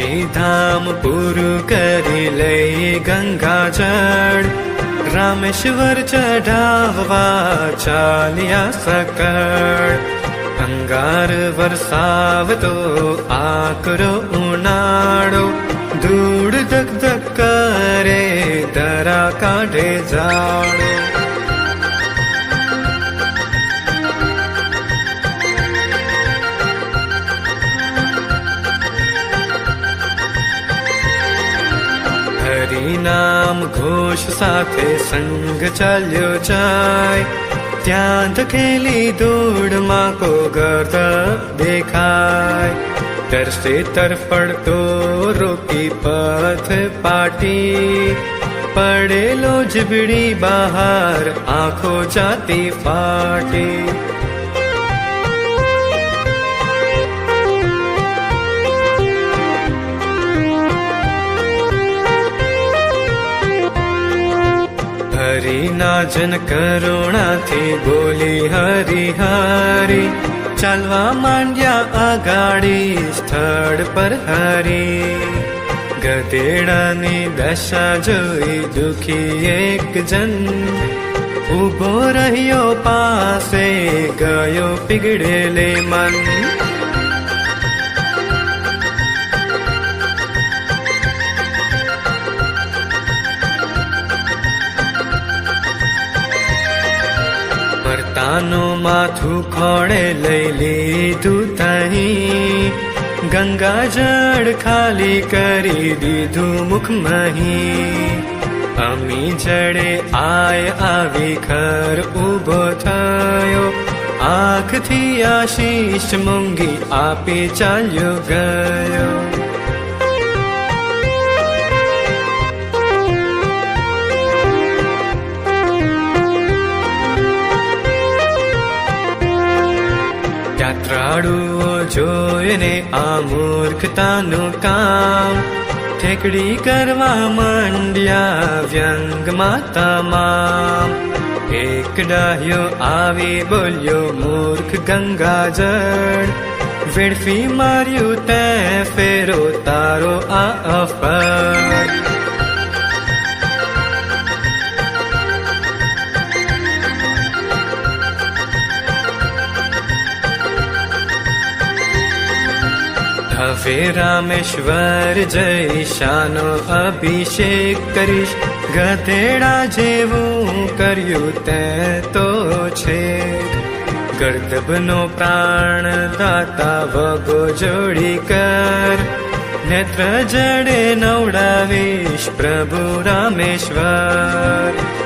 ी धि ला जड रामेश्वर चढा वा चलिया सक गङ्गार वरसाव आकरो उडु धूढ करे दरा काठे जाड। હરિનામ ઘોષ સાથે સંગ ચાલ્યો જાય ત્યાં ધકેલી ધૂળમાં કો ગર્દ દેખાય તરસે તરફડતો રોકી પથ પાટી પડેલો જીબડી બહાર આંખો જાતી ફાટી હરિના જન કરુણાથી બોલી હરી હરી. ચાલવા માંડ્યા આગાડી સ્થળ પર હરી. ગધેડાની દશા જોઈ દુખી એક જન. ઊભો રહ્યો પાસે ગયો પીગળેલે મન. મરતાનું માથું ખોળે લઈ લીધું તહી. ગંગા જળ ખાલી કરી દીધું મુખમહી. અમી જડે આય આવી ખર ઊભો થયો. આંખથી આશીષ મૂંગી આપી ચાલ્યો ગયો. યાત્રાળુઓ જોઈને આ મૂર્ખતાનું કામ. ઠેકડી કરવા માંડ્યા વ્યંગમાં તમામ એક ડાહ્યો આવી બોલ્યો, મૂર્ખ ગંગાજળ, વેડફી માર્યું તે ફેરો, તારો આ અફર હવે રામેશ્વર જઈશાનો અભિષેક કરીશ ગધેડા જેવું કર્યું તે તો છે ગર્દભનો પ્રાણ દાતા વગો જોડી કર નેત્ર જડે નવડાવીશ પ્રભુ રામેશ્વર